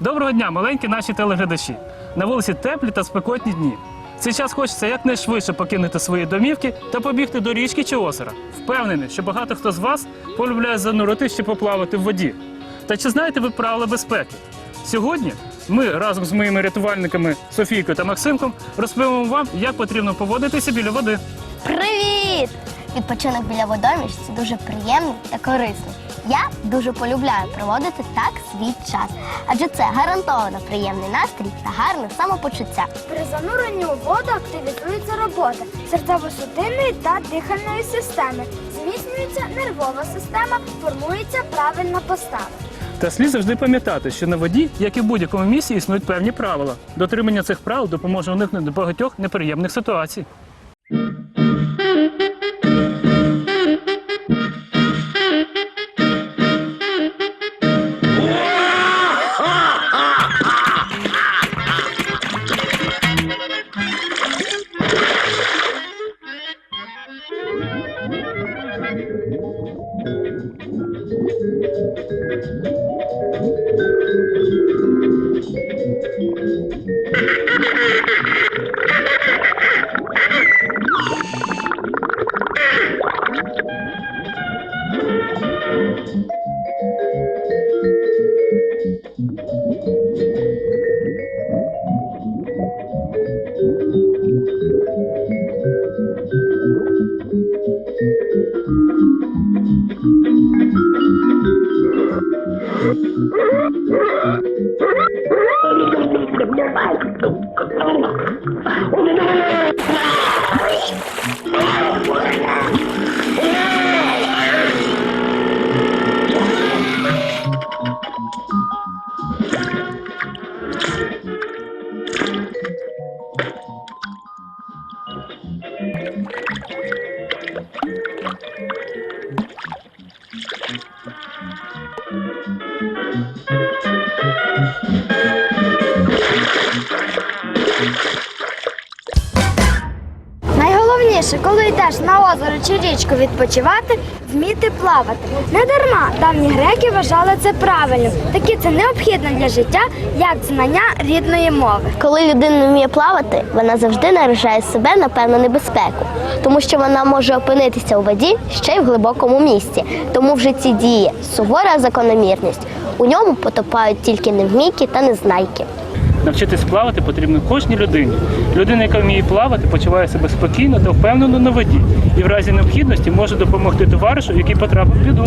Доброго дня, маленькі наші телеглядачі. На вулиці теплі та спекотні дні. Цей час хочеться якнайшвидше покинути свої домівки та побігти до річки чи озера. Впевнений, що багато хто з вас полюбляє занурити чи поплавати в воді. Та чи знаєте ви правила безпеки? Сьогодні ми разом з моїми рятувальниками Софійкою та Максимком розповімо вам, як потрібно поводитися біля води. Привіт! Відпочинок біля водоміж це дуже приємний та корисний. Я дуже полюбляю проводити так свій час, адже це гарантовано приємний настрій та гарне самопочуття. При зануренні у воду активізується робота серцево-судинної та дихальної системи. Зміцнюється нервова система, формується правильна постава. Та слід завжди пам'ятати, що на воді, як і в будь-якому місці, існують певні правила. Дотримання цих правил допоможе уникнути багатьох неприємних ситуацій. Oh! Найголовніше, коли йдеш на озеро чи річку відпочивати, вміти плавати. Не дарма давні греки вважали це правильним. Такі це необхідно для життя, як знання рідної мови. Коли людина вміє плавати, вона завжди наражає себе на певну небезпеку, тому що вона може опинитися у воді ще й в глибокому місці. Тому в житті діє сувора закономірність. У ньому потопають тільки невмійки та незнайки. Навчитись плавати потрібно кожній людині. Людина, яка вміє плавати, почуває себе спокійно та впевнено на воді і в разі необхідності може допомогти товаришу, який потрапив в біду.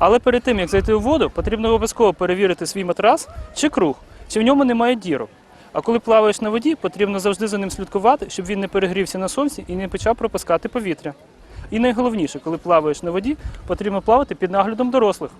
Але перед тим, як зайти у воду, потрібно обов'язково перевірити свій матрас чи круг, чи в ньому немає дірок. А коли плаваєш на воді, потрібно завжди за ним слідкувати, щоб він не перегрівся на сонці і не почав пропускати повітря. І найголовніше, коли плаваєш на воді, потрібно плавати під наглядом дорослих.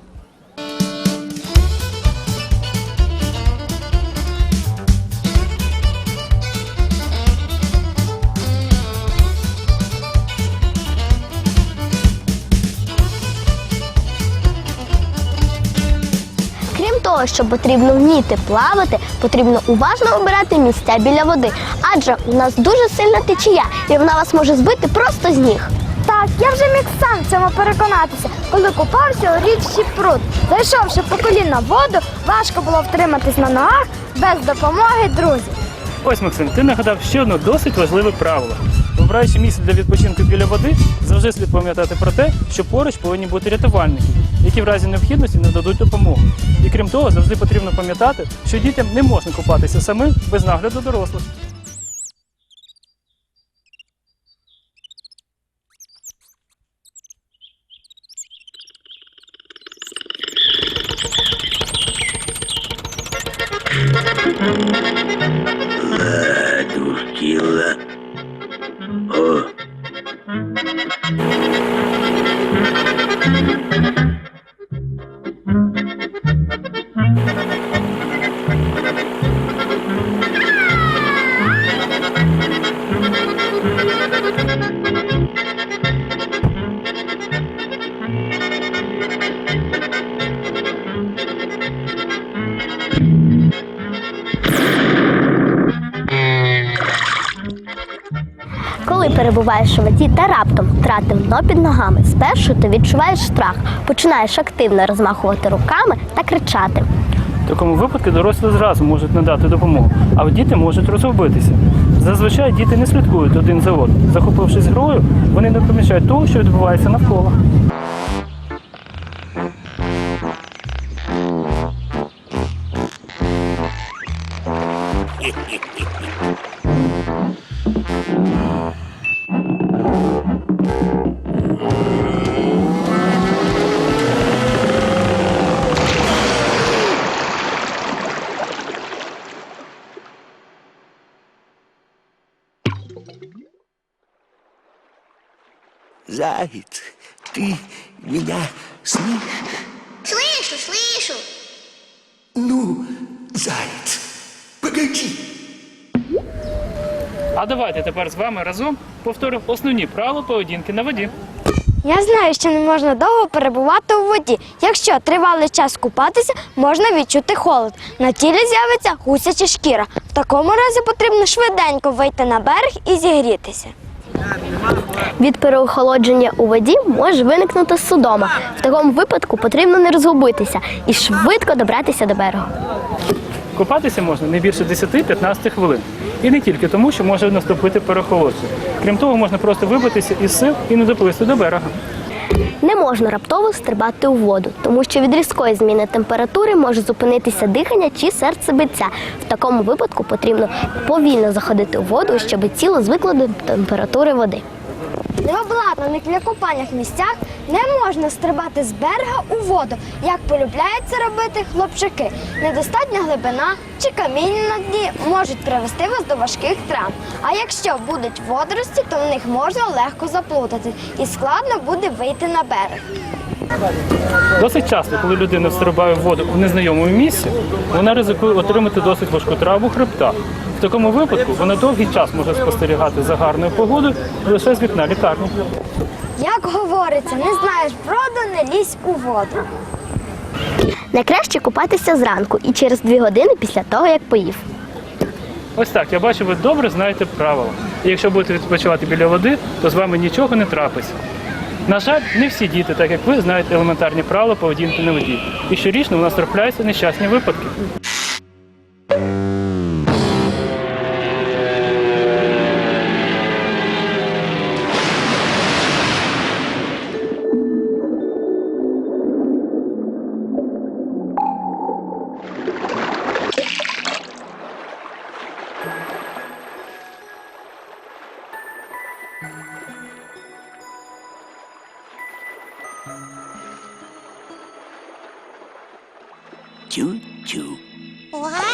Того, що потрібно вміти плавати, потрібно уважно обирати місця біля води. Адже у нас дуже сильна течія, і вона вас може збити просто з ніг. Так, я вже міг сам в цьому переконатися, коли купався у річці пруд. Зайшовши по коліна в воду, важко було втриматись на ногах без допомоги друзів. Ось Максим, ти нагадав ще одне досить важливе правило. Вибираючи місце для відпочинку біля води, завжди слід пам'ятати про те, що поруч повинні бути рятувальники, які в разі необхідності нададуть допомогу. І крім того, завжди потрібно пам'ятати, що дітям не можна купатися самим без нагляду дорослих. Коли перебуваєш у воді та раптом втратив дно під ногами, спершу ти відчуваєш страх, починаєш активно розмахувати руками та кричати. В такому випадку дорослі зразу можуть надати допомогу, а діти можуть розгубитися. Зазвичай діти не слідкують один за одним. Захопившись грою, вони не помічають того, що відбувається навколо. заяц, ты меня слышишь? Слышу, слышу. Ну, заяц, погоди. А давайте тепер з вами разом повторимо основні правила поведінки на воді. Я знаю, що не можна довго перебувати у воді. Якщо тривалий час купатися, можна відчути холод. На тілі з'явиться гусяча шкіра. В такому разі потрібно швиденько вийти на берег і зігрітися. Від переохолодження у воді може виникнути судома. В такому випадку потрібно не розгубитися і швидко добратися до берега. Купатися можна не більше 10-15 хвилин. І не тільки тому, що може наступити перехолодження. Крім того, можна просто вибитися із сил і не доплисти до берега. Не можна раптово стрибати у воду, тому що від різкої зміни температури може зупинитися дихання чи серцебиття. В такому випадку потрібно повільно заходити у воду, щоб тіло звикло до температури води. В необладнаних для купання місцях не можна стрибати з берега у воду, як полюбляють це робити хлопчики. Недостатня глибина чи каміння на дні можуть привести вас до важких травм. А якщо будуть водорості, то в них можна легко заплутати і складно буде вийти на берег. Досить часто, коли людина стрибає в воду у незнайомому місці, вона ризикує отримати досить важку травму хребта. В такому випадку вона довгий час може спостерігати за гарною погодою лише з вікна лікарні. Як говориться, не знаєш броду, не лізь у воду. Найкраще купатися зранку і через дві години після того, як поїв. Ось так, я бачу, ви добре знаєте правила. І якщо будете відпочивати біля води, то з вами нічого не трапиться. На жаль, не всі діти, так як ви, знають елементарні правила поведінки на воді. І щорічно у нас трапляються нещасні випадки. は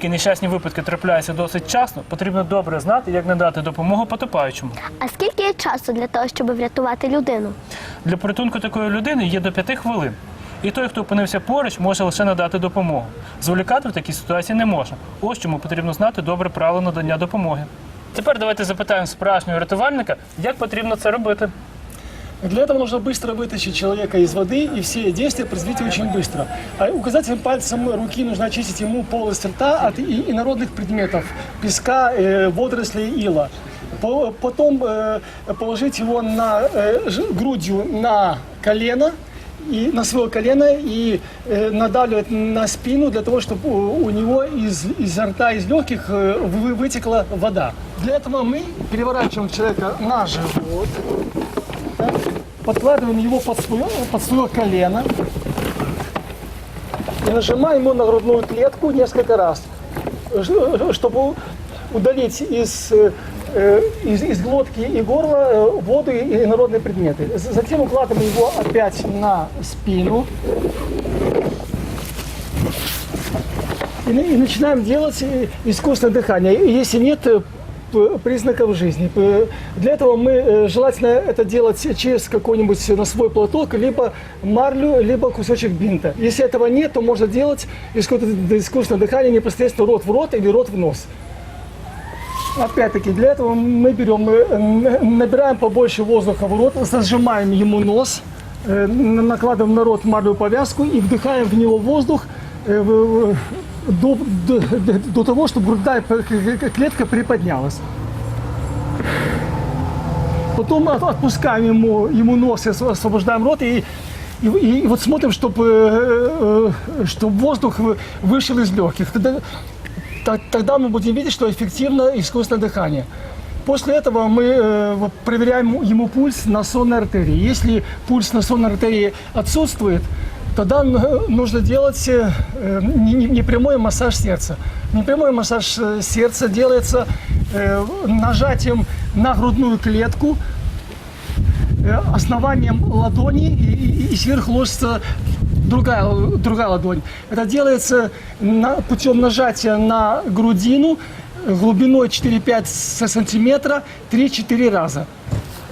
Оскільки нещасні випадки трапляються досить часто, потрібно добре знати, як надати допомогу потопаючому. А скільки є часу для того, щоб врятувати людину? Для порятунку такої людини є до 5 хвилин. І той, хто опинився поруч, може лише надати допомогу. Зволікати в такій ситуації не можна. Ось чому потрібно знати добре правило надання допомоги. Тепер давайте запитаємо справжнього рятувальника, як потрібно це робити. Для этого нужно быстро вытащить человека из воды, и все действия произвести очень быстро. А указательным пальцем руки нужно очистить ему полость рта от и- инородных предметов, песка, э, водорослей, ила. По- Потом э, положить его на, э, ж- грудью на колено, и на свое колено и э, надавливать на спину для того, чтобы у, у него из, из рта, из легких э, вы- вытекла вода. Для этого мы переворачиваем человека на живот, Подкладываем его под свое, под свое колено и нажимаем ему на грудную клетку несколько раз, чтобы удалить из, э, из, из глотки и горла э, воду и инородные предметы. Затем укладываем его опять на спину. И, и начинаем делать э, искусственное дыхание. Если нет признаков жизни. Для этого мы э, желательно это делать через какой-нибудь носовой платок, либо марлю, либо кусочек бинта. Если этого нет, то можно делать искусственное искусственное дыхание непосредственно рот в рот или рот в нос. Опять-таки, для этого мы берем, э, н- набираем побольше воздуха в рот, зажимаем ему нос, э, накладываем на рот марлевую повязку и вдыхаем в него воздух э, до, до, до того, чтобы грудная п- к- к- клетка приподнялась. Потом от- отпускаем ему, ему нос, и осво- освобождаем рот и, и, и вот смотрим, чтобы, чтобы воздух вы- вышел из легких. Тогда, Т- Тогда мы будем видеть, что эффективно искусственное дыхание. После этого мы э, вот проверяем ему пульс на сонной артерии. Если пульс на сонной артерии отсутствует, тогда нужно делать э, не- не- непрямой массаж сердца. Непрямой массаж э, сердца делается э, нажатием на грудную клетку, основанием ладони и, и- сверху ложится другая, другая ладонь. Это делается путем нажатия на грудину глубиной 4-5 с- сантиметра 3-4 раза.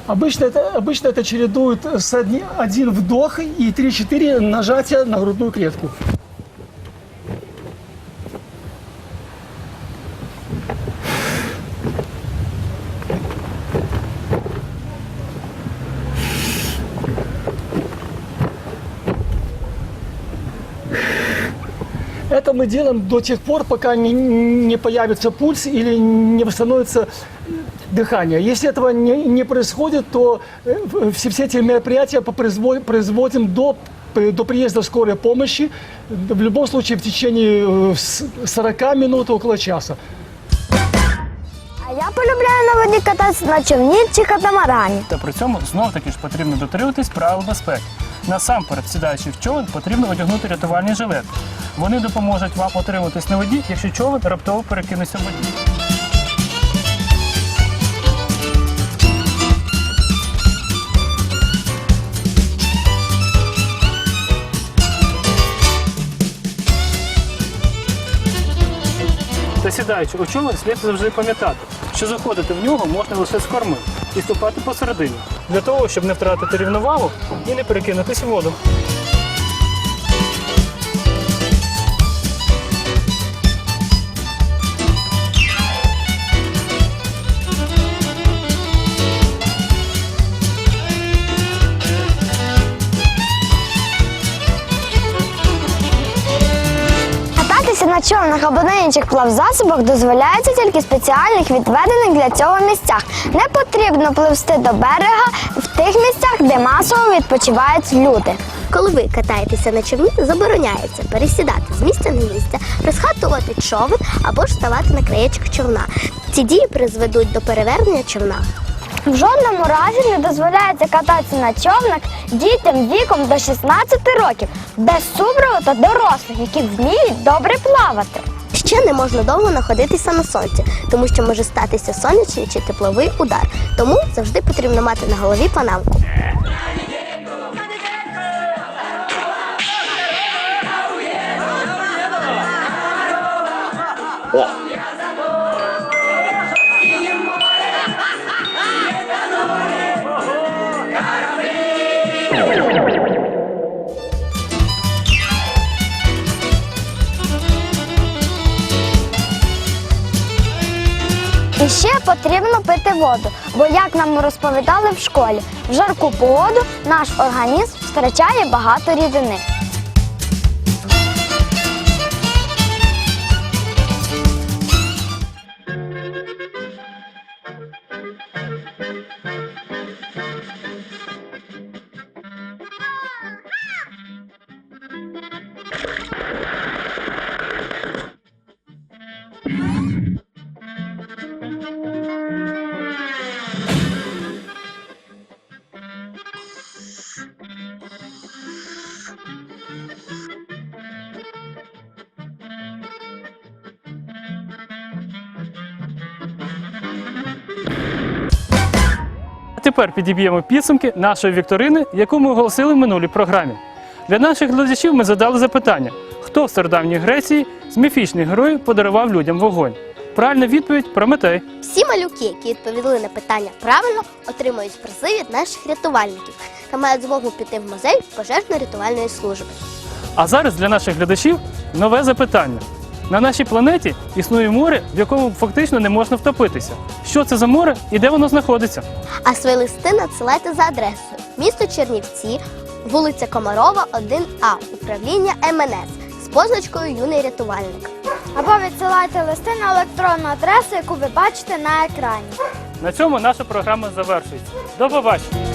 Обычно это, обычно это чередуют с одни- один вдох и 3-4 нажатия на грудную клетку. Это мы делаем до тех пор, пока не, не появится пульс или не восстановится дыхание. Если этого не, не происходит, то э, в- все, все эти мероприятия попроизво- производим до, при- до приезда скорой помощи, в любом случае в течение э, с- 40 минут, около часа. А я полюбляю на воді кататися на човні чи катамарані. Та при цьому знов таки ж потрібно дотримуватись правил безпеки. Насамперед, сідаючи в човен, потрібно одягнути рятувальні жилети. Вони допоможуть вам отриматись на воді, якщо човен раптово перекинеться в воді. Сідаючи у човен, слід завжди пам'ятати, що заходити в нього можна лише з корми і ступати посередині, для того, щоб не втратити рівновагу і не перекинутись у воду. На човнах або на інших плавзасобах дозволяється тільки спеціальних відведених для цього місцях. Не потрібно пливсти до берега в тих місцях, де масово відпочивають люди. Коли ви катаєтеся на човні, забороняється пересідати з місця на місце, розхатувати човен або ж ставати на краєчок човна. Ці дії призведуть до перевернення човна. В жодному разі не дозволяється кататися на човнах дітям віком до 16 років без супроводу дорослих, які вміють добре плавати. Ще не можна довго знаходитися на сонці, тому що може статися сонячний чи тепловий удар. Тому завжди потрібно мати на голові панамку. Потрібно пити воду, бо як нам розповідали в школі, в жарку погоду наш організм втрачає багато рідини. Тепер підіб'ємо підсумки нашої вікторини, яку ми оголосили в минулій програмі. Для наших глядачів ми задали запитання: хто в стародавній Греції з міфічних героїв подарував людям вогонь? Правильна відповідь Прометей. Всі малюки, які відповіли на питання правильно, отримують призи від наших рятувальників та мають змогу піти в музей пожежно-рятувальної служби. А зараз для наших глядачів нове запитання. На нашій планеті існує море, в якому фактично не можна втопитися. Що це за море і де воно знаходиться? А свої листи надсилайте за адресою місто Чернівці, вулиця Комарова, 1А, управління МНС з позначкою Юний рятувальник. Або відсилайте листи на електронну адресу, яку ви бачите на екрані. На цьому наша програма завершується. До побачення!